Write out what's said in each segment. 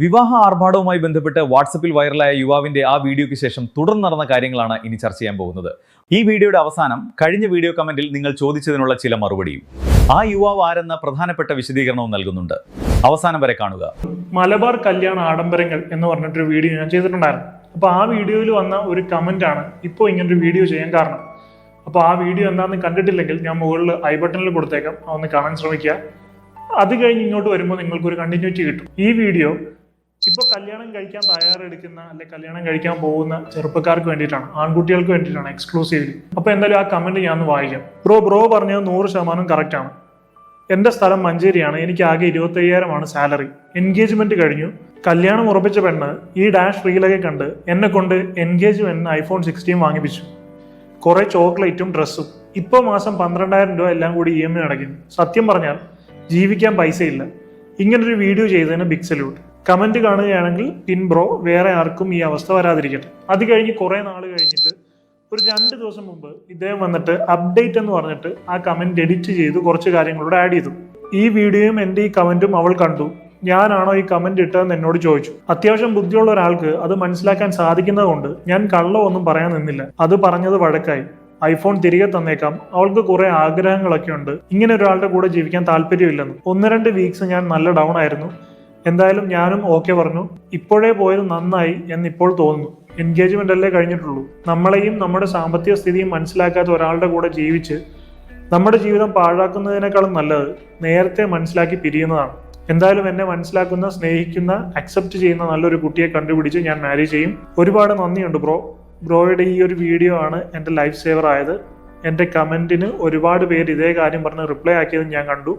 വിവാഹ ആർഭാടവുമായി ബന്ധപ്പെട്ട് വാട്സപ്പിൽ വൈറലായ യുവാവിന്റെ ആ വീഡിയോയ്ക്ക് ശേഷം തുടർന്ന് നടന്ന കാര്യങ്ങളാണ് ഇനി ചർച്ച ചെയ്യാൻ പോകുന്നത്. ഈ വീഡിയോയുടെ അവസാനം കഴിഞ്ഞ വീഡിയോ കമന്റിൽ നിങ്ങൾ ചോദിച്ചതിനുള്ള ചില മറുപടിയും. ആ യുവാവ് ആരെന്ന പ്രധാനപ്പെട്ട വിശദീകരണവും നൽകുന്നുണ്ട്. അവസാനം വരെ കാണുക. മലബാർ കല്യാണ ആഡംബരങ്ങൾ എന്ന് പറഞ്ഞിട്ടൊരു വീഡിയോ ഞാൻ ചെയ്തിട്ടുണ്ടായിരുന്നു. അപ്പോൾ ആ വീഡിയോയിൽ വന്ന ഒരു കമന്റ് ആണ് ഇപ്പോൾ ഇങ്ങനെ ഒരു വീഡിയോ ചെയ്യാൻ കാരണം. അപ്പോൾ ആ വീഡിയോ എന്താണെന്ന് കണ്ടിട്ടില്ലെങ്കിൽ ഞാൻ മുകളിൽ ഐ ബട്ടണിൽ കൊടുത്തേക്കാം. ഒന്ന് കാണാൻ ശ്രമിക്കുക. അത് കഴിഞ്ഞ് ഇങ്ങോട്ട് വരുമ്പോൾ നിങ്ങൾക്ക് ഒരു കണ്ടിന്യൂറ്റി കിട്ടും. ഈ വീഡിയോ ഇപ്പോൾ കല്യാണം കഴിക്കാൻ തയ്യാറെടുക്കുന്ന അല്ലെ കല്യാണം കഴിക്കാൻ പോകുന്ന ചെറുപ്പക്കാർക്ക് വേണ്ടിയിട്ടാണ് ആൺകുട്ടികൾക്ക് വേണ്ടിയിട്ടാണ് എക്സ്ക്ലൂസീവ്ലി അപ്പോൾ എന്തായാലും ആ കമന്റ് ഞാൻ ഒന്ന് വായിക്കാം. ബ്രോ ബ്രോ പറഞ്ഞത് നൂറ് ശതമാനം ആണ്. എന്റെ സ്ഥലം മഞ്ചേരിയാണ് എനിക്ക് ആകെ ഇരുപത്തയ്യായിരമാണ് സാലറി എൻഗേജ്മെന്റ് കഴിഞ്ഞു. കല്യാണം ഉറപ്പിച്ച പെണ്ണ് ഈ ഡാഷ് റീലൊക്കെ കണ്ട് എന്നെ കൊണ്ട് എൻഗേജ്മെന്റിന് ഐഫോൺ സിക്സ്റ്റീൻ വാങ്ങിപ്പിച്ചു. കുറെ ചോക്ലേറ്റും ഡ്രസ്സും. ഇപ്പോൾ മാസം പന്ത്രണ്ടായിരം രൂപ എല്ലാം കൂടി ഇ എം ഐ അടയ്ക്കുന്നു. സത്യം പറഞ്ഞാൽ ജീവിക്കാൻ പൈസയില്ല. ഇങ്ങനൊരു വീഡിയോ ചെയ്തതിന് ബിഗ് സല്യൂട്ട് കമന്റ് കാണുകയാണെങ്കിൽ പിൻ ബ്രോ വേറെ ആർക്കും ഈ അവസ്ഥ വരാതിരിക്കട്ടെ. അത് കഴിഞ്ഞ് കുറെ നാൾ കഴിഞ്ഞിട്ട് ഒരു രണ്ട് ദിവസം മുമ്പ് ഇദ്ദേഹം വന്നിട്ട് അപ്ഡേറ്റ് എന്ന് പറഞ്ഞിട്ട് ആ കമന്റ് എഡിറ്റ് ചെയ്ത് കുറച്ച് കാര്യങ്ങളോട് ആഡ് ചെയ്തു. ഈ വീഡിയോയും എന്റെ ഈ കമന്റും അവൾ കണ്ടു. ഞാനാണോ ഈ കമന്റ് ഇട്ടതെന്ന് എന്നോട് ചോദിച്ചു. അത്യാവശ്യം ബുദ്ധിയുള്ള ഒരാൾക്ക് അത് മനസ്സിലാക്കാൻ സാധിക്കുന്നതുകൊണ്ട് ഞാൻ കള്ളമൊന്നും പറയാൻ നിന്നില്ല. അത് പറഞ്ഞത് വഴക്കായി. ഐഫോൺ തിരികെ തന്നേക്കാം. അവൾക്ക് കുറെ ആഗ്രഹങ്ങളൊക്കെ ഉണ്ട് ഇങ്ങനെ ഒരാളുടെ കൂടെ ജീവിക്കാൻ താല്പര്യമില്ലെന്ന്. ഒന്ന് രണ്ട് വീക്സ് ഞാൻ നല്ല ഡൗൺ ആയിരുന്നു. എന്തായാലും ഞാനും ഓക്കെ പറഞ്ഞു. ഇപ്പോഴേ പോയത് നന്നായി എന്ന് ഇപ്പോൾ തോന്നുന്നു. എൻഗേജ്മെന്റ് അല്ലേ കഴിഞ്ഞിട്ടുള്ളൂ. നമ്മളെയും നമ്മുടെ സാമ്പത്തിക സ്ഥിതിയും മനസ്സിലാക്കാത്ത ഒരാളുടെ കൂടെ ജീവിച്ച് നമ്മുടെ ജീവിതം പാഴാക്കുന്നതിനേക്കാളും നല്ലത് നേരത്തെ മനസ്സിലാക്കി പിരിയുന്നതാണ്. എന്തായാലും എന്നെ മനസ്സിലാക്കുന്ന സ്നേഹിക്കുന്ന അക്സെപ്റ്റ് ചെയ്യുന്ന നല്ലൊരു കുട്ടിയെ കണ്ടുപിടിച്ച് ഞാൻ മാരേജ് ചെയ്യും. ഒരുപാട് നന്ദിയുണ്ട് ബ്രോ. ബ്രോയുടെ ഈ ഒരു വീഡിയോ ആണ് എന്റെ ലൈഫ് സേവർ ആയത്. എന്റെ കമന്റിന് ഒരുപാട് പേര് ഇതേ കാര്യം പറഞ്ഞ് റിപ്ലൈ ആക്കിയത് ഞാൻ കണ്ടു.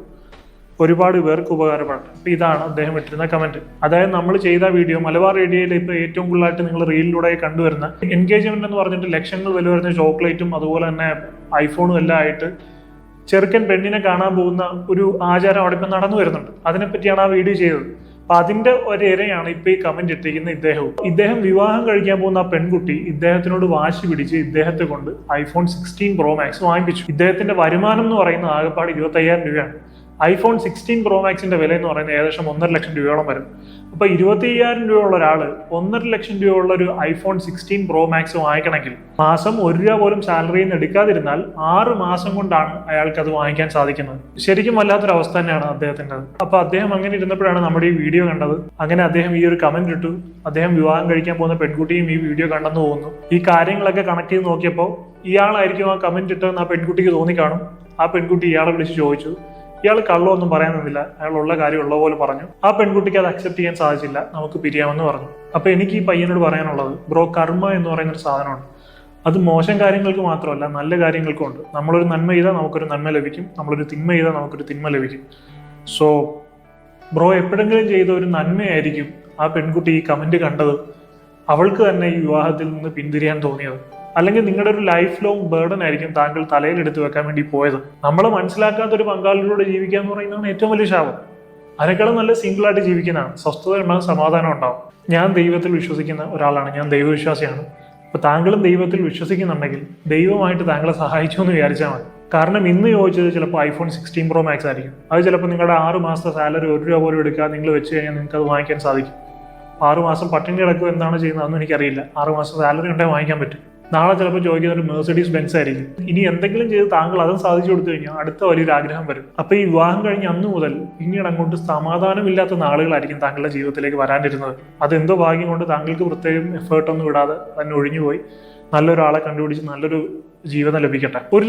ഒരുപാട് പേർക്ക് ഉപകാരമാണ്. അപ്പൊ ഇതാണ് അദ്ദേഹം ഇട്ടിരുന്ന കമന്റ് അതായത് നമ്മൾ ചെയ്ത വീഡിയോ മലബാർ ഏരിയയിൽ ഇപ്പോൾ ഏറ്റവും കൂടുതലായിട്ട് നിങ്ങൾ റീലിലൂടെ കണ്ടുവരുന്ന എൻഗേജ്മെന്റ് എന്ന് പറഞ്ഞിട്ട് ലക്ഷങ്ങൾ വില വരുന്ന ചോക്ലേറ്റും അതുപോലെ തന്നെ ഐഫോണും എല്ലാം ആയിട്ട് ചെറുക്കൻ പെണ്ണിനെ കാണാൻ പോകുന്ന ഒരു ആചാരം അവിടെ ഇപ്പം നടന്നു വരുന്നുണ്ട്. അതിനെപ്പറ്റിയാണ് ആ വീഡിയോ ചെയ്തത്. അപ്പൊ അതിന്റെ ഒരു ഇരയാണ് ഇപ്പൊ ഈ കമന്റ് ഇട്ടിരിക്കുന്ന ഇദ്ദേഹവും. ഇദ്ദേഹം വിവാഹം കഴിക്കാൻ പോകുന്ന ആ പെൺകുട്ടി ഇദ്ദേഹത്തിനോട് വാശി പിടിച്ച് ഇദ്ദേഹത്തെ കൊണ്ട് ഐഫോൺ സിക്സ്റ്റീൻ പ്രോ മാക്സ് വാങ്ങിപ്പിച്ചു. ഇദ്ദേഹത്തിന്റെ വരുമാനം എന്ന് പറയുന്നത് ആകെപ്പാട് ഇരുപത്തയ്യായിരം രൂപയാണ്. ഐഫോൺ സിക്സ്റ്റീൻ പ്രോ മാക്സിന്റെ വില എന്ന് പറയുന്നത് ഏകദേശം ഒന്നര ലക്ഷം രൂപയോളം വരും. അപ്പൊ ഇരുപത്തി അയ്യായിരം രൂപയുള്ള ഒരാൾ ഒന്നര ലക്ഷം രൂപയുള്ള ഒരു ഐഫോൺ സിക്സ്റ്റീൻ പ്രോ മാക്സ് വാങ്ങിക്കണമെങ്കിൽ മാസം ഒരു രൂപ പോലും സാലറിയിൽ നിന്ന് എടുക്കാതിരുന്നാൽ ആറ് മാസം കൊണ്ടാണ് അയാൾക്ക് അത് വാങ്ങിക്കാൻ സാധിക്കുന്നത്. ശരിക്കും വല്ലാത്തൊരു അവസ്ഥ തന്നെയാണ് അദ്ദേഹത്തിന്റെ അപ്പൊ അദ്ദേഹം അങ്ങനെ ഇരുന്നപ്പോഴാണ് നമ്മുടെ ഈ വീഡിയോ കണ്ടത്. അങ്ങനെ അദ്ദേഹം ഈ ഒരു കമന്റ് ഇട്ടു. അദ്ദേഹം വിവാഹം കഴിക്കാൻ പോകുന്ന പെൺകുട്ടിയും ഈ വീഡിയോ കണ്ടെന്ന് തോന്നുന്നു. ഈ കാര്യങ്ങളൊക്കെ കണക്ട് ചെയ്ത് നോക്കിയപ്പോൾ ഇയാളായിരിക്കും ആ കമന്റ് ഇട്ടതെന്ന് ആ പെൺകുട്ടിക്ക് തോന്നിക്കാണും. ആ പെൺകുട്ടി ഇയാളെ വിളിച്ച് ചോദിച്ചു. ഇയാൾ കള്ളമൊന്നും പറയാൻ നിന്നില്ല. അയാൾ ഉള്ള കാര്യം ഉള്ള പോലെ പറഞ്ഞു. ആ പെൺകുട്ടിക്ക് അത് അക്സെപ്റ്റ് ചെയ്യാൻ സാധിച്ചില്ല. നമുക്ക് പിരിയാമെന്ന് പറഞ്ഞു. അപ്പൊ എനിക്ക് ഈ പയ്യനോട് പറയാനുള്ളത് ബ്രോ കർമ്മ എന്ന് പറയുന്ന ഒരു സാധനമുണ്ട്. അത് മോശം കാര്യങ്ങൾക്ക് മാത്രമല്ല നല്ല കാര്യങ്ങൾക്കും ഉണ്ട്. നമ്മളൊരു നന്മ ചെയ്താൽ നമുക്കൊരു നന്മ ലഭിക്കും. നമ്മളൊരു തിന്മ ചെയ്താൽ നമുക്കൊരു തിന്മ ലഭിക്കും. സോ ബ്രോ എപ്പോഴെങ്കിലും ചെയ്ത ഒരു നന്മയായിരിക്കും ആ പെൺകുട്ടി ഈ കമന്റ് കണ്ടത്. അവൾക്ക് തന്നെ ഈ വിവാഹത്തിൽ നിന്ന് പിന്തിരിയാൻ തോന്നിയത്. അല്ലെങ്കിൽ നിങ്ങളുടെ ഒരു ലൈഫ് ലോങ് ബേർഡൻ ആയിരിക്കും താങ്കൾ തലയിൽ എടുത്തു വെക്കാൻ വേണ്ടി പോയത്. നമ്മൾ മനസ്സിലാക്കാത്ത ഒരു പങ്കാളിയിലൂടെ ജീവിക്കുക എന്ന് പറയുന്നതാണ് ഏറ്റവും വലിയ ശാപം. അതിനേക്കാളും നല്ല സിംഗിൾ ആയിട്ട് ജീവിക്കുന്നതാണ്. സ്വസ്ഥത ഉണ്ടാകും സമാധാനം ഉണ്ടാവും. ഞാൻ ദൈവത്തിൽ വിശ്വസിക്കുന്ന ഒരാളാണ്. ഞാൻ ദൈവവിശ്വാസിയാണ്. അപ്പൊ താങ്കളും ദൈവത്തിൽ വിശ്വസിക്കുന്നുണ്ടെങ്കിൽ ദൈവമായിട്ട് താങ്കളെ സഹായിച്ചു എന്ന് വിചാരിച്ചാൽ മതി. കാരണം ഇന്ന് ചോദിച്ചത് ചിലപ്പോൾ ഐഫോൺ സിക്സ്റ്റീൻ പ്രോ മാക്സ് ആയിരിക്കും. അത് ചിലപ്പോൾ നിങ്ങളുടെ ആറ് മാസത്തെ സാലറി ഒരു രൂപ പോലും എടുക്കാതെ നിങ്ങൾ വെച്ച് കഴിഞ്ഞാൽ നിങ്ങൾക്ക് അത് വാങ്ങിക്കാൻ സാധിക്കും. ആറ് മാസം പട്ടിണി കിടക്കുക എന്താണ് ചെയ്യുന്നത്? അതൊന്നും എനിക്കറിയില്ല. ആറ് മാസം സാലറി ഉണ്ടെങ്കിൽ വാങ്ങിക്കാൻ പറ്റും. നാളെ ചിലപ്പോൾ ചോദിക്കുന്ന ഒരു മേഴ്സഡീസ് ബെൻസ് ആയിരിക്കും. ഇനി എന്തെങ്കിലും ചെയ്ത് താങ്കൾ അതും സാധിച്ചു കൊടുത്തു കഴിഞ്ഞാൽ അടുത്ത വലിയൊരു ആഗ്രഹം വരും. അപ്പോൾ ഈ വിവാഹം കഴിഞ്ഞ് അന്ന് മുതൽ പിന്നീട് അങ്ങോട്ട് സമാധാനമില്ലാത്ത നാളുകളായിരിക്കും താങ്കളുടെ ജീവിതത്തിലേക്ക് വരാനിരുന്നത്. അതെന്തോ ഭാഗ്യം കൊണ്ട് താങ്കൾക്ക് പ്രത്യേകം എഫേർട്ടൊന്നും ഇടാതെ തന്നെ ഒഴിഞ്ഞുപോയി. നല്ലൊരാളെ കണ്ടുപിടിച്ച് നല്ലൊരു ജീവിതം ലഭിക്കട്ടെ. ഒരു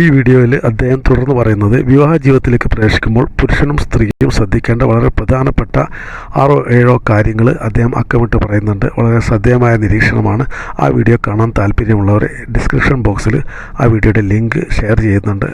ഈ വീഡിയോയിൽ അദ്ദേഹം തുടർന്ന് പറയുന്നത് വിവാഹ ജീവിതത്തിലേക്ക് പ്രവേശിക്കുമ്പോൾ പുരുഷനും സ്ത്രീയും ശ്രദ്ധിക്കേണ്ട വളരെ പ്രധാനപ്പെട്ട ആറോ ഏഴോ കാര്യങ്ങൾ അദ്ദേഹം അക്കമിട്ട് പറയുന്നുണ്ട്. വളരെ ശ്രദ്ധേയമായ നിരീക്ഷണമാണ്. ആ വീഡിയോ കാണാൻ താല്പര്യമുള്ളവർ ഡിസ്ക്രിപ്ഷൻ ബോക്സിൽ ആ വീഡിയോയുടെ ലിങ്ക് ഷെയർ ചെയ്യുന്നുണ്ട്.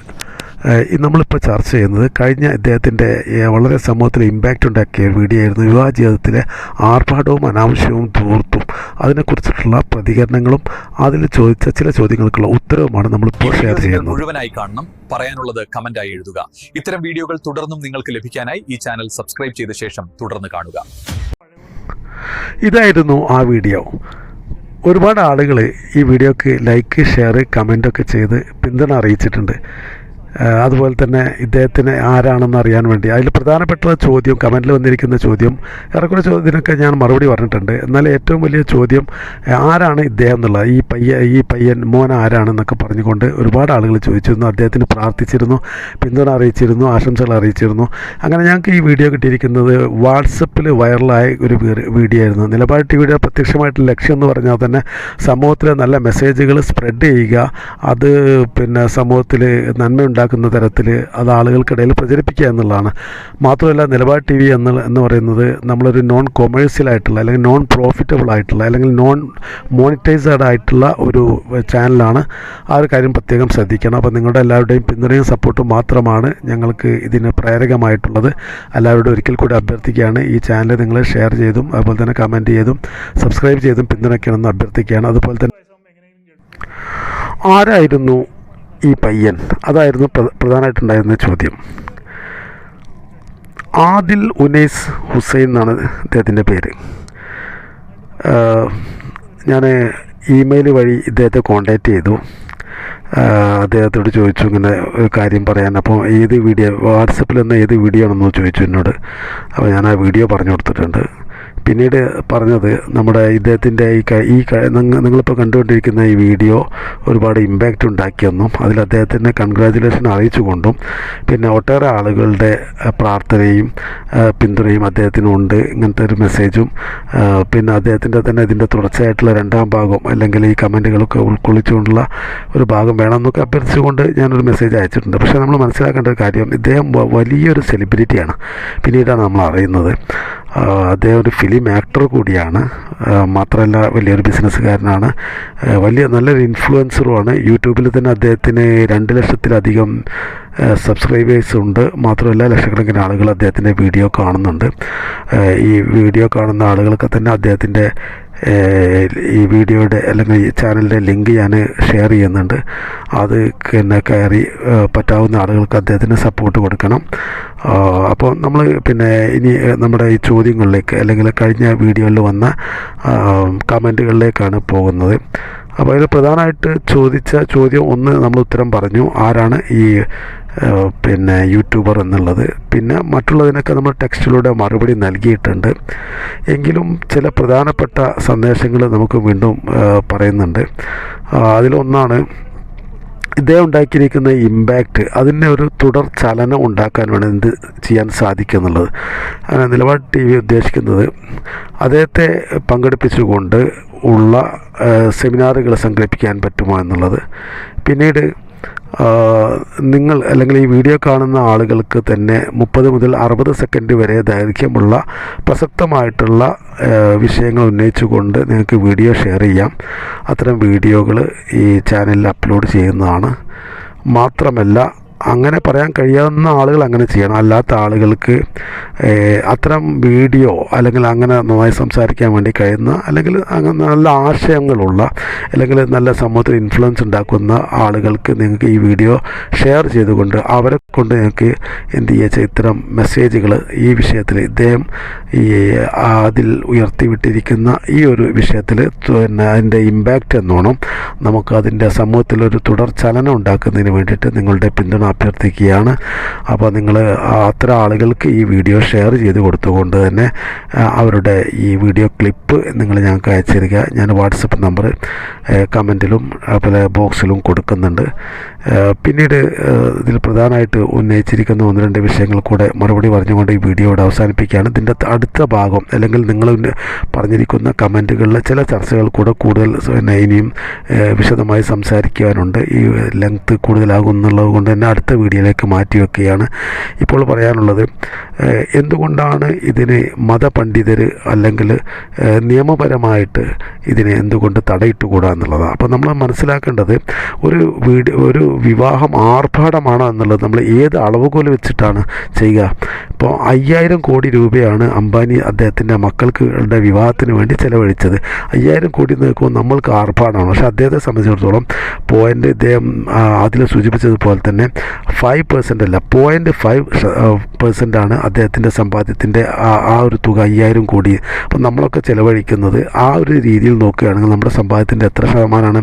നമ്മളിപ്പോൾ ചർച്ച ചെയ്യുന്നത് കഴിഞ്ഞ ഇദ്ദേഹത്തിന്റെ വളരെ സമൂഹത്തിൽ ഇമ്പാക്റ്റ് ഉണ്ടാക്കിയ വീഡിയോ ആയിരുന്നു വിവാഹ ജീവിതത്തിലെ ആർഭാടവും അനാവശ്യവും ധൂർത്തും അതിനെക്കുറിച്ചിട്ടുള്ള പ്രതികരണങ്ങളും അതിൽ ചോദിച്ച ചില ചോദ്യങ്ങൾക്കുള്ള ഉത്തരവുമാണ് നമ്മളിപ്പോൾ ഷെയർ ചെയ്യുന്നത്. മുഴുവനായി കാണണം. പറയാനുള്ളത് കമന്റായി എഴുതുക. ഇത്തരം വീഡിയോകൾ തുടർന്നും നിങ്ങൾക്ക് ലഭിക്കാനായി ഈ ചാനൽ സബ്സ്ക്രൈബ് ചെയ്ത ശേഷം തുടർന്ന് കാണുക. ഇതായിരുന്നു ആ വീഡിയോ. ഒരുപാട് ആളുകൾ ഈ വീഡിയോക്ക് ലൈക്ക് ഷെയർ കമന്റൊക്കെ ചെയ്ത് പിന്തുണ അറിയിച്ചിട്ടുണ്ട്. അതുപോലെ തന്നെ ഇദ്ദേഹത്തിന് ആരാണെന്ന് അറിയാൻ വേണ്ടി. അതിൽ പ്രധാനപ്പെട്ട ചോദ്യം കമന്റിൽ വന്നിരിക്കുന്ന ചോദ്യം ഏറെക്കുറെ ചോദ്യത്തിനൊക്കെ ഞാൻ മറുപടി പറഞ്ഞിട്ടുണ്ട്. എന്നാൽ ഏറ്റവും വലിയ ചോദ്യം ആരാണ് ഇദ്ദേഹം എന്നുള്ളത് ഈ പയ്യ ഈ പയ്യൻ മോൻ ആരാണെന്നൊക്കെ പറഞ്ഞുകൊണ്ട് ഒരുപാട് ആളുകൾ ചോദിച്ചിരുന്നു. അദ്ദേഹത്തിന് പ്രാർത്ഥിച്ചിരുന്നു പിന്തുണ അറിയിച്ചിരുന്നു ആശംസകൾ അറിയിച്ചിരുന്നു. അങ്ങനെ ഞങ്ങൾക്ക് ഈ വീഡിയോ കിട്ടിയിരിക്കുന്നത് വാട്സപ്പിൽ വൈറലായ ഒരു വീഡിയോ ആയിരുന്നു നിലപാട് ടി വിയുടെ പ്രത്യക്ഷമായിട്ടുള്ള ലക്ഷ്യം എന്ന് പറഞ്ഞാൽ തന്നെ സമൂഹത്തിലെ നല്ല മെസ്സേജുകൾ സ്പ്രെഡ് ചെയ്യുക. അത് പിന്നെ സമൂഹത്തിൽ നന്മയുണ്ടാക്കുന്ന തരത്തിൽ അത് ആളുകൾക്കിടയിൽ പ്രചരിപ്പിക്കുക എന്നുള്ളതാണ്. മാത്രമല്ല നിലപാട് ടി വി എന്ന് എന്ന് പറയുന്നത് നമ്മളൊരു നോൺ കൊമേഴ്സ്യൽ ആയിട്ടുള്ള അല്ലെങ്കിൽ നോൺ പ്രോഫിറ്റബിൾ ആയിട്ടുള്ള അല്ലെങ്കിൽ നോൺ മോണിറ്റൈസ്ഡ് ആയിട്ടുള്ള ഒരു ചാനലാണ് ആ ഒരു കാര്യം പ്രത്യേകം ശ്രദ്ധിക്കണം. അപ്പോൾ നിങ്ങളുടെ എല്ലാവരുടെയും പിന്തുണയും സപ്പോർട്ടും മാത്രമാണ് ഞങ്ങൾക്ക് ഇതിന് പ്രേരകമായിട്ടുള്ളത്. എല്ലാവരോടും ഒരിക്കൽ കൂടി അഭ്യർത്ഥിക്കുകയാണ്. ഈ ചാനൽ നിങ്ങൾ ഷെയർ ചെയ്തും അതുപോലെ തന്നെ കമന്റ് ചെയ്തും സബ്സ്ക്രൈബ് ചെയ്തും പിന്തുണയ്ക്കണമെന്ന് അഭ്യർത്ഥിക്കുകയാണ്. അതുപോലെ തന്നെ ആരായിരുന്നു ഈ പയ്യൻ. അതായിരുന്നു പ്ര- പ്രധാനമായിട്ടുണ്ടായിരുന്ന ചോദ്യം. ആദിൽ ഉനൈസ് ഹുസൈൻ എന്നാണ് അദ്ദേഹത്തിന്റെ പേര്. ഞാൻ ഇമെയിൽ വഴി ഇദ്ദേഹത്തെ കോണ്ടാക്റ്റ് ചെയ്തു. അദ്ദേഹത്തോട് ചോദിച്ചു ഇങ്ങനെ ഒരു കാര്യം പറയാൻ. അപ്പോൾ ഏത് വീഡിയോ വാട്സപ്പിൽ നിന്ന് ഏത് വീഡിയോ ആണെന്ന് ചോദിച്ചു എന്നോട്. അപ്പോൾ ഞാൻ ആ വീഡിയോ പറഞ്ഞു കൊടുത്തിട്ടുണ്ട്. പിന്നീട് പറഞ്ഞത് നമ്മുടെ ഇദ്ദേഹത്തിന്റെ ഈ ഈ നിങ്ങളിപ്പോൾ കണ്ടുകൊണ്ടിരിക്കുന്ന ഈ വീഡിയോ ഒരുപാട് ഇമ്പാക്റ്റ് ഉണ്ടാക്കിയെന്നും അതിൽ അദ്ദേഹത്തിന്റെ കൺഗ്രാജുലേഷൻ അറിയിച്ചുകൊണ്ടും പിന്നെ ഒട്ടേറെ ആളുകളുടെ പ്രാർത്ഥനയും പിന്തുണയും അദ്ദേഹത്തിനുണ്ട്. ഇങ്ങനത്തെ ഒരു മെസ്സേജും പിന്നെ അദ്ദേഹത്തിന്റെ തന്നെ ഇതിന്റെ തുടർച്ചയായിട്ടുള്ള രണ്ടാം ഭാഗം അല്ലെങ്കിൽ ഈ കമന്റുകളൊക്കെ ഉൾക്കൊള്ളിച്ചുകൊണ്ടുള്ള ഒരു ഭാഗം വേണമെന്നൊക്കെ അഭ്യർത്ഥിച്ചുകൊണ്ട് ഞാനൊരു മെസ്സേജ് അയച്ചിട്ടുണ്ട്. പക്ഷേ നമ്മൾ മനസ്സിലാക്കേണ്ട ഒരു കാര്യം ഇദ്ദേഹം വലിയൊരു സെലിബ്രിറ്റിയാണ് പിന്നീടാണ് നമ്മൾ അറിയുന്നത്. അദ്ദേഹം ഒരു ഫിലിം ആക്ടർ കൂടിയാണ്. മാത്രമല്ല വലിയൊരു ബിസിനസ്സുകാരനാണ് വലിയ നല്ലൊരു ഇൻഫ്ലുവൻസറുമാണ് യൂട്യൂബിൽ തന്നെ അദ്ദേഹത്തിന് രണ്ട് ലക്ഷത്തിലധികം സബ്സ്ക്രൈബേഴ്സ് ഉണ്ട്. മാത്രമല്ല ലക്ഷക്കണക്കിന് ആളുകൾ അദ്ദേഹത്തിന്റെ വീഡിയോ കാണുന്നുണ്ട്. ഈ വീഡിയോ കാണുന്ന ആളുകൾക്ക് തന്നെ അദ്ദേഹത്തിന്റെ ഈ വീഡിയോയുടെ അല്ലെങ്കിൽ ഈ ചാനലിന്റെ ലിങ്ക് ഞാൻ ഷെയർ ചെയ്യുന്നുണ്ട്. അത് പിന്നെ കയറി പറ്റാവുന്ന ആളുകൾക്ക് അദ്ദേഹത്തിന് സപ്പോർട്ട് കൊടുക്കണം. അപ്പോൾ നമ്മൾ പിന്നെ ഇനി നമ്മുടെ ഈ ചോദ്യങ്ങളിലേക്ക് അല്ലെങ്കിൽ കഴിഞ്ഞ വീഡിയോയിൽ വന്ന കമന്റുകളിലേക്കാണ് പോകുന്നത്. അപ്പോൾ അതിൽ പ്രധാനമായിട്ട് ചോദിച്ച ചോദ്യം ഒന്ന് നമ്മൾ ഉത്തരം പറഞ്ഞു. ആരാണ് ഈ പിന്നെ യൂട്യൂബർ എന്നുള്ളത്. പിന്നെ മറ്റുള്ളതിനൊക്കെ നമ്മൾ ടെക്സ്റ്റിലൂടെ മറുപടി നൽകിയിട്ടുണ്ട്. എങ്കിലും ചില പ്രധാനപ്പെട്ട സന്ദേശങ്ങൾ നമുക്ക് വീണ്ടും പറയുന്നുണ്ട്. അതിലൊന്നാണ് ഇദ്ദേഹം ഉണ്ടാക്കിയിരിക്കുന്ന ഇമ്പാക്റ്റ് അതിന്റെ ഒരു തുടർ ചലനം ഉണ്ടാക്കാൻ വേണം എന്ത് ചെയ്യാൻ സാധിക്കും എന്നുള്ളത് അങ്ങനെ നിലപാട് ടി വി ഉദ്ദേശിക്കുന്നത് അദ്ദേഹത്തെ പങ്കെടുപ്പിച്ചുകൊണ്ട് ഉള്ള സെമിനാറുകൾ സംഘടിപ്പിക്കാൻ പറ്റുമോ എന്നുള്ളത്. പിന്നീട് നിങ്ങൾ അല്ലെങ്കിൽ ഈ വീഡിയോ കാണുന്ന ആളുകൾക്ക് തന്നെ മുപ്പത് മുതൽ അറുപത് സെക്കൻഡ് വരെ ദൈർഘ്യമുള്ള പ്രസക്തമായിട്ടുള്ള വിഷയങ്ങൾ ഉന്നയിച്ചുകൊണ്ട് നിങ്ങൾക്ക് വീഡിയോ ഷെയർ ചെയ്യാം. അത്തരം വീഡിയോകൾ ഈ ചാനലിൽ അപ്ലോഡ് ചെയ്യുന്നതാണ്. മാത്രമല്ല അങ്ങനെ പറയാൻ കഴിയാവുന്ന ആളുകൾ അങ്ങനെ ചെയ്യണം. അല്ലാത്ത ആളുകൾക്ക് അത്തരം വീഡിയോ അല്ലെങ്കിൽ അങ്ങനെ നന്നായി സംസാരിക്കാൻ വേണ്ടി കഴിയുന്ന അല്ലെങ്കിൽ അങ്ങനെ നല്ല ആശയങ്ങളുള്ള അല്ലെങ്കിൽ നല്ല സമൂഹത്തിൽ ഇൻഫ്ലുവൻസ് ഉണ്ടാക്കുന്ന ആളുകൾക്ക് നിങ്ങൾക്ക് ഈ വീഡിയോ ഷെയർ ചെയ്തുകൊണ്ട് അവരെ കൊണ്ട് നിങ്ങൾക്ക് എന്ത് ചെയ്യുക ഇത്തരം മെസ്സേജുകൾ ഈ വിഷയത്തിൽ ഇദ്ദേഹം ഈ അതിൽ ഉയർത്തിവിട്ടിരിക്കുന്ന ഈ ഒരു വിഷയത്തിൽ പിന്നെ അതിന്റെ ഇമ്പാക്റ്റ് എന്നോണം നമുക്ക് അതിന്റെ സമൂഹത്തിലൊരു തുടർ ചലനം ഉണ്ടാക്കുന്നതിന് വേണ്ടിയിട്ട് നിങ്ങളുടെ പിന്തുണ അഭ്യർത്ഥിക്കുകയാണ്. അപ്പോൾ നിങ്ങൾ അത്തരം ആളുകൾക്ക് ഈ വീഡിയോ ഷെയർ ചെയ്ത് കൊടുത്തുകൊണ്ട് തന്നെ അവരുടെ ഈ വീഡിയോ ക്ലിപ്പ് നിങ്ങൾ ഞങ്ങൾക്ക് അയച്ചു തരിക ഞാൻ വാട്സപ്പ് നമ്പർ കമന്റിലും അതുപോലെ ബോക്സിലും കൊടുക്കുന്നുണ്ട്. പിന്നീട് ഇതിൽ പ്രധാനമായിട്ട് ഉന്നയിച്ചിരിക്കുന്ന ഒന്ന് രണ്ട് വിഷയങ്ങൾ കൂടെ മറുപടി പറഞ്ഞുകൊണ്ട് ഈ വീഡിയോ ഇവിടെ അവസാനിപ്പിക്കുകയാണ്. ഇതിന്റെ അടുത്ത ഭാഗം അല്ലെങ്കിൽ നിങ്ങൾ പറഞ്ഞിരിക്കുന്ന കമന്റുകളിലെ ചില ചർച്ചകൾ കൂടെ കൂടുതൽ പിന്നെ ഇനിയും വിശദമായി സംസാരിക്കുവാനുണ്ട്. ഈ ലെങ്ത്ത് കൂടുതലാകും എന്നുള്ളത് കൊണ്ട് തന്നെ അടുത്ത വീഡിയോയിലേക്ക് മാറ്റി വെക്കുകയാണ് ഇപ്പോൾ പറയാനുള്ളത് എന്തുകൊണ്ടാണ് ഇതിന് മതപണ്ഡിതർ അല്ലെങ്കിൽ നിയമപരമായിട്ട് ഇതിനെ എന്തുകൊണ്ട് തടയിട്ടുകൂടാ എന്നുള്ളതാണ് അപ്പോൾ നമ്മൾ മനസ്സിലാക്കേണ്ടത് ഒരു വീട് ഒരു വിവാഹം ആർഭാടമാണോ എന്നുള്ളത് നമ്മൾ ഏത് അളവുകോൽ വെച്ചിട്ടാണ് ചെയ്യുക? ഇപ്പോൾ അയ്യായിരം കോടി രൂപയാണ് അംബാനി അദ്ദേഹത്തിന്റെ മക്കൾക്കുള്ള വിവാഹത്തിന് വേണ്ടി ചിലവഴിച്ചത്. അയ്യായിരം കോടി നിൽക്കുമ്പോൾ നമ്മൾക്ക് ആർഭാടമാണ്. പക്ഷേ അദ്ദേഹത്തെ സംബന്ധിച്ചിടത്തോളം പോയിന്റ് ഇദ്ദേഹം അതിൽ സൂചിപ്പിച്ചതുപോലെ തന്നെ ഫൈവ് പെർസെന്റ് അല്ല പോയിന്റ് ഫൈവ് പെർസെന്റാണ് അദ്ദേഹത്തിന്റെ സമ്പാദ്യത്തിന്റെ ആ ഒരു തുക അയ്യായിരം കോടി. അപ്പം നമ്മളൊക്കെ ചിലവഴിക്കുന്നത് ആ ഒരു രീതിയിൽ നോക്കുകയാണെങ്കിൽ നമ്മുടെ സമ്പാദ്യത്തിന്റെ എത്ര ശതമാനമാണ്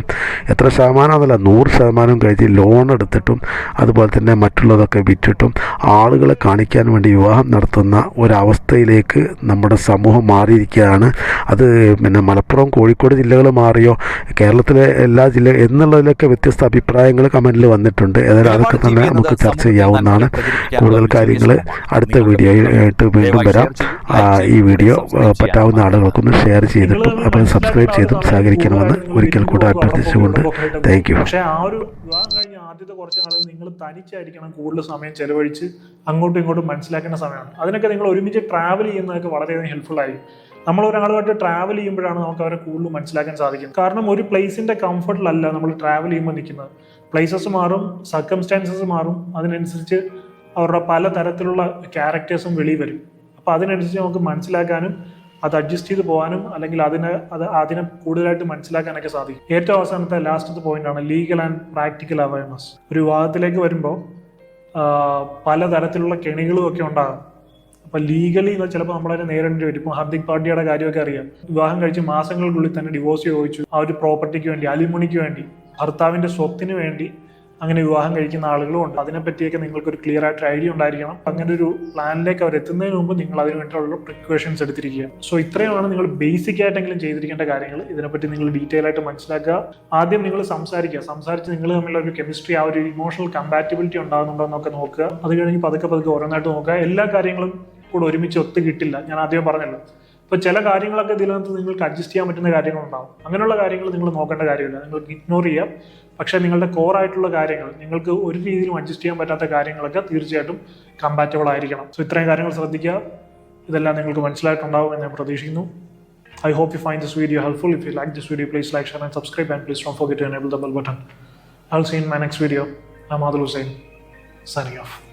എത്ര ശതമാനം എന്നല്ല നൂറ് ശതമാനം കഴിഞ്ഞ് ലോൺ എടുത്തിട്ടും അതുപോലെ തന്നെ മറ്റുള്ളതൊക്കെ വിറ്റിട്ടും ആളുകളെ കാണിക്കാൻ വേണ്ടി വിവാഹം നടത്തുന്ന ഒരവസ്ഥയിലേക്ക് നമ്മുടെ സമൂഹം മാറിയിരിക്കുകയാണ്. അത് പിന്നെ മലപ്പുറം കോഴിക്കോട് ജില്ലകൾ മാറിയോ? കേരളത്തിലെ എല്ലാ ജില്ല എന്നുള്ളതിലൊക്കെ വ്യത്യസ്ത അഭിപ്രായങ്ങൾ കമന്റിൽ വന്നിട്ടുണ്ട്. ഏതായാലും അതൊക്കെ തന്നെ നമുക്ക് ചർച്ച ചെയ്യാവുന്നതാണ്. കൂടുതൽ കാര്യങ്ങൾ അടുത്ത വീഡിയോ ആയിട്ട് വീണ്ടും വരാം. ഈ വീഡിയോ പറ്റാവുന്ന ആളുകൾക്കൊന്ന് ഷെയർ ചെയ്തിട്ടും അപ്പോൾ സബ്സ്ക്രൈബ് ചെയ്തും സഹകരിക്കണമെന്ന് ഒരിക്കൽ കൂടെ അഭ്യർത്ഥിച്ചുകൊണ്ട് താങ്ക് യു പക്ഷേ ആ ഒരു വിവാഹം കഴിഞ്ഞ ആദ്യത്തെ കുറച്ച് നാൾ നിങ്ങൾ തനിച്ചായിരിക്കണം കൂടുതൽ സമയം ചെലവഴിച്ച് അങ്ങോട്ടും ഇങ്ങോട്ടും മനസ്സിലാക്കേണ്ട സമയമാണ്. അതിനൊക്കെ നിങ്ങൾ ഒരുമിച്ച് ട്രാവൽ ചെയ്യുന്നതൊക്കെ വളരെയധികം ഹെൽപ്ഫുൾ ആയിരിക്കും. നമ്മൾ ഒരാളുമായിട്ട് ട്രാവൽ ചെയ്യുമ്പോഴാണ് നമുക്ക് അവരെ കൂടുതൽ മനസ്സിലാക്കാൻ സാധിക്കുന്നത്. കാരണം ഒരു പ്ലേസിന്റെ കംഫർട്ടിലല്ല നമ്മൾ ട്രാവൽ ചെയ്യുമ്പോൾ നിൽക്കുന്നത്. പ്ലേസസ് മാറും സർക്കംസ്റ്റാൻസസ് മാറും. അതിനനുസരിച്ച് അവരുടെ പല തരത്തിലുള്ള ക്യാരക്ടേഴ്സും വെളിയിൽ വരും. അപ്പോൾ അതിനനുസരിച്ച് നമുക്ക് മനസ്സിലാക്കാനും അത് അഡ്ജസ്റ്റ് ചെയ്ത് പോകാനും അല്ലെങ്കിൽ അതിനെ അത് അതിനെ കൂടുതലായിട്ട് മനസ്സിലാക്കാനൊക്കെ സാധിക്കും. ഏറ്റവും അവസാനത്തെ ലാസ്റ്റത്തെ പോയിന്റ് ആണ് ലീഗൽ ആൻഡ് പ്രാക്ടിക്കൽ അവയർനെസ് ഒരു വിവാദത്തിലേക്ക് വരുമ്പോൾ പലതരത്തിലുള്ള കെണികളും ഒക്കെ ഉണ്ടാകും. അപ്പൊ ലീഗലി ചിലപ്പോൾ നമ്മളതിനെ നേരിടേണ്ടി വരും. ഇപ്പൊ ഹാർദിക് പാണ്ഡ്യയുടെ കാര്യമൊക്കെ അറിയാം. വിവാഹം കഴിച്ച് മാസങ്ങൾക്കുള്ളിൽ തന്നെ ഡിവോഴ്സ് ചോദിച്ചു. ആ ഒരു പ്രോപ്പർട്ടിക്ക് വേണ്ടി അലിമുണിക്ക് വേണ്ടി. ഭർത്താവിന്റെ സ്വത്തിന് വേണ്ടി അങ്ങനെ വിവാഹം കഴിക്കുന്ന ആളുകളും ഉണ്ട്. അതിനെപ്പറ്റിയൊക്കെ നിങ്ങൾക്ക് ഒരു ക്ലിയർ ആയിട്ട് ഐഡിയ ഉണ്ടായിരിക്കണം. അങ്ങനെ ഒരു പ്ലാനിലേക്ക് അവർ എത്തുന്നതിന് മുമ്പ് നിങ്ങൾ അതിന് വേണ്ടിയുള്ള പ്രിക്കോഷൻസ് എടുത്തിരിക്കുക സോ ഇത്രയുമാണ് നിങ്ങൾ ബേസിക് ആയിട്ടെങ്കിലും ചെയ്തിരിക്കേണ്ട കാര്യങ്ങൾ. ഇതിനെപ്പറ്റി നിങ്ങൾ ഡീറ്റെയിൽ ആയിട്ട് മനസ്സിലാക്കുക. ആദ്യം നിങ്ങൾ സംസാരിക്കുക. സംസാരിച്ച് നിങ്ങൾ തമ്മിലുള്ള ഒരു കെമിസ്ട്രി ആ ഒരു ഇമോഷണൽ കമ്പാറ്റബിലിറ്റി ഉണ്ടാകുന്നുണ്ടോ എന്നൊക്കെ നോക്കുക. അത് കഴിഞ്ഞ് പതുക്കെ പതുക്കെ ഓരോന്നായിട്ട് നോക്കുക. എല്ലാ കാര്യങ്ങളും കൂടെ ഒരുമിച്ച് ഒത്തു കിട്ടില്ല. ഞാൻ ആദ്യം പറഞ്ഞല്ലോ. ഇപ്പൊ ചില കാര്യങ്ങളൊക്കെ ഇതിനകത്ത് നിങ്ങൾക്ക് അഡ്ജസ്റ്റ് ചെയ്യാൻ പറ്റുന്ന കാര്യങ്ങളുണ്ടാവും അങ്ങനെയുള്ള കാര്യങ്ങൾ നിങ്ങൾ നോക്കേണ്ട കാര്യമില്ല നിങ്ങൾക്ക് ഇഗ്നോർ ചെയ്യാം പക്ഷേ നിങ്ങളുടെ കോർ ആയിട്ടുള്ള കാര്യങ്ങൾ നിങ്ങൾക്ക് ഒരു രീതിയിലും അഡ്ജസ്റ്റ് ചെയ്യാൻ പറ്റാത്ത കാര്യങ്ങളൊക്കെ തീർച്ചയായിട്ടും കമ്പാറ്റബിൾ ആയിരിക്കണം സോ ഇത്രയും കാര്യങ്ങൾ ശ്രദ്ധിക്കുക ഇതെല്ലാം നിങ്ങൾക്ക് മനസ്സിലായിട്ടുണ്ടാവും എന്ന് ഞാൻ പ്രതീക്ഷിക്കുന്നു I hope you find this video helpful. If you like this video, please like, share, and subscribe. And please don't forget to enable the bell button. I'll see you in my next video. I'm Adil Hussain.